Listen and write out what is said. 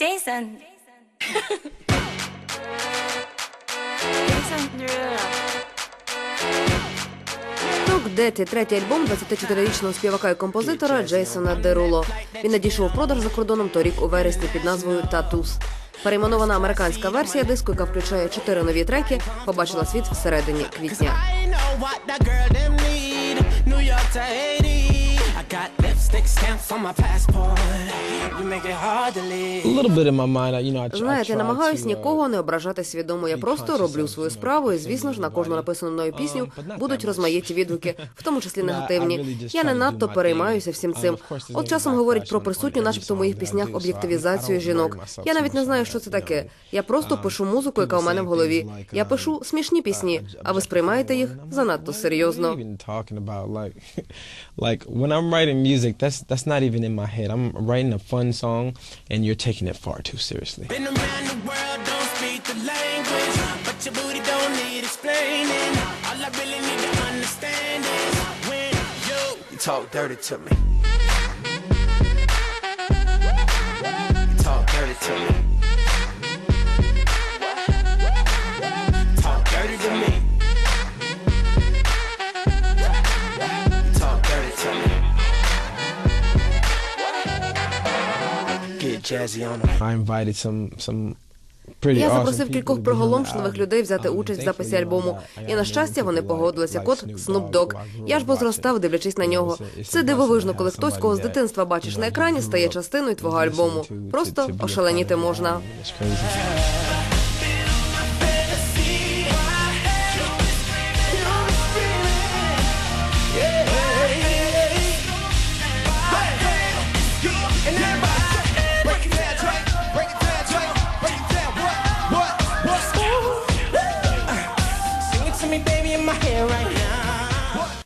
Jason. Jason Derulo. Тук Деті, третій альбом 24-річного співака і композитора Джейсона Деруло. Він надійшов у продаж за кордоном торік у вересні під назвою Татус. Перейменована американська версія диску, яка включає чотири нові треки, побачила світ всередині квітня. I got lipstick stamps on my passport. Знаєте, намагаюсь uh, нікого не ображати свідомо. Я просто роблю свою справу, і звісно ж на кожну написану мною пісню будуть розмаїті відгуки, в тому числі негативні. Я не надто переймаюся всім цим. От часом говорять про присутню, начебто в моїх піснях об'єктивізацію жінок. Я навіть не знаю, що це таке. Я просто пишу музику, яка у мене в голові. Я пишу смішні пісні, а ви сприймаєте їх занадто серйозно. Even talking about like, like when I'm writing music, that's that's not even in my head. I'm writing a fun song, and you're taking it far too seriously. Been around the world, don't I invited some some pretty Я запросив кількох приголомшливих людей взяти Um, участь в записі альбому. І на щастя, вони погодилися. Кот Snoop Dogg, Я ж бо зростав, дивлячись на нього. Це дивовижно, коли хтось, кого з дитинства бачиш на екрані, стає частиною твого альбому. Просто ошаленіти можна. My head right now.